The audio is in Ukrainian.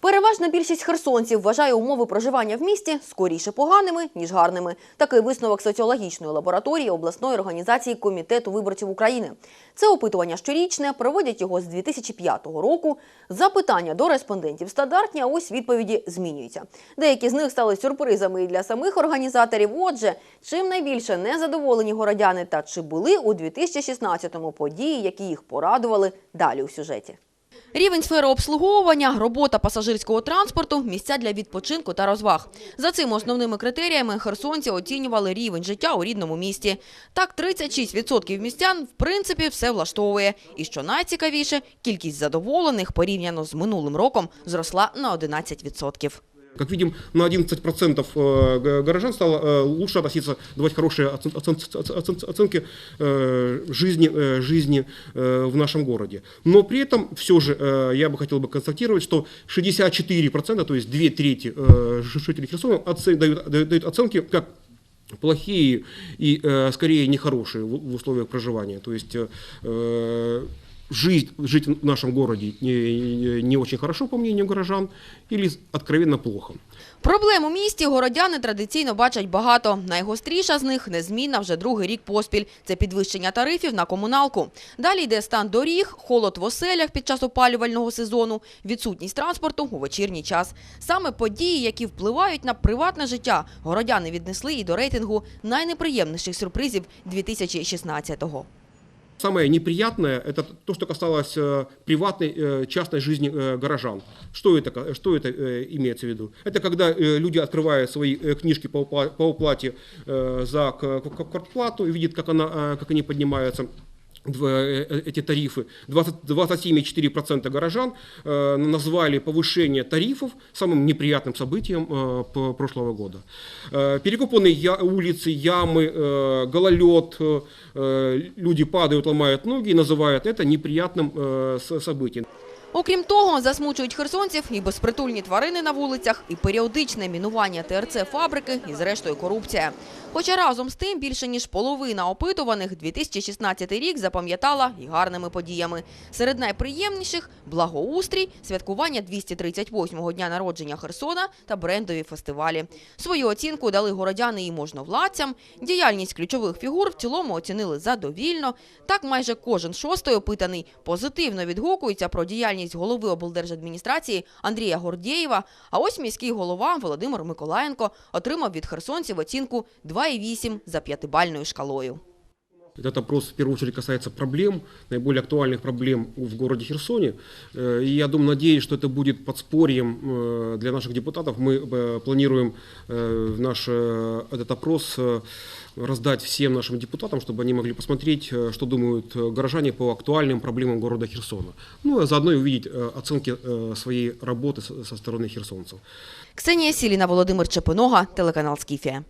Переважна більшість херсонців вважає умови проживання в місті скоріше поганими, ніж гарними. Такий висновок соціологічної лабораторії обласної організації Комітету виборців України. Це опитування щорічне, проводять його з 2005 року. Запитання до респондентів стандартні, а ось відповіді змінюються. Деякі з них стали сюрпризами і для самих організаторів. Отже, чим найбільше незадоволені городяни та чи були у 2016-му події, які їх порадували далі у сюжеті. Рівень сфери обслуговування, робота пасажирського транспорту, місця для відпочинку та розваг. За цими основними критеріями херсонці оцінювали рівень життя у рідному місті. Так, 36% містян в принципі все влаштовує. І що найцікавіше, кількість задоволених порівняно з минулим роком зросла на 11%. Как видим, на 11% э, г- горожан стало э, лучше относиться, давать хорошие оцен- оцен- оцен- оценки э, жизни, э, жизни э, в нашем городе. Но при этом все же э, я бы хотел бы констатировать, что 64%, то есть две трети э, ж- жителей Херсона оце- дают, дают- дают оценки как плохие и э, скорее нехорошие в, в условиях проживания. То есть жизнь, жить в нашем городе не, не очень хорошо, по мнению горожан, или откровенно плохо. Проблем у місті городяни традиційно бачать багато. Найгостріша з них незмінна вже другий рік поспіль. Це підвищення тарифів на комуналку. Далі йде стан доріг, холод в оселях під час опалювального сезону, відсутність транспорту у вечірній час. Саме події, які впливають на приватне життя, городяни віднесли і до рейтингу найнеприємніших сюрпризів 2016-го. Самое неприятное – это то, что касалось э, приватной, э, частной жизни э, горожан. Что это, ка- что это э, имеется в виду? Это когда э, люди открывают свои э, книжки по упла- по уплате э, за к- к- квартплату и видят, как, она, э, как они поднимаются дв- э, эти тарифы. 20 27,4% горожан э, назвали повышение тарифов самым неприятным событием э, п- прошлого года. Э, Перекопанные я- улицы, ямы, э, гололед, э, э, люди падают, ломают ноги и называют это неприятным э, с- событием. Окрім того, засмучують херсонців і безпритульні тварини на вулицях, і періодичне мінування ТРЦ-фабрики, і зрештою корупція. Хоча разом з тим більше ніж половина опитуваних 2016 рік запам'ятала і гарними подіями. Серед найприємніших – благоустрій, святкування 238-го дня народження Херсона та брендові фестивалі. Свою оцінку дали городяни і можновладцям. Діяльність ключових фігур в цілому оцінили задовільно. Так майже кожен шостий опитаний позитивно відгукується про діяльність голови облдержадміністрації Андрія Гордєєва. А ось міський голова Володимир Миколаєнко отримав від херсонців оцінку 2,8 за п'ятибальною шкалою. Этот опрос в первую очередь касается проблем, наиболее актуальных проблем в городе Херсоне. Э, И я думаю, надеюсь, что это будет подспорьем э, для наших депутатов. Мы э, планируем э, в наш э, этот опрос э, раздать всем нашим депутатам, чтобы они могли посмотреть, э, что думают э, горожане по актуальным проблемам города Херсона. Ну, а заодно и увидеть э, оценки э, своей работы со- со стороны херсонцев. Ксенія Сіліна, Володимир Чепинога, телеканал Скіфія.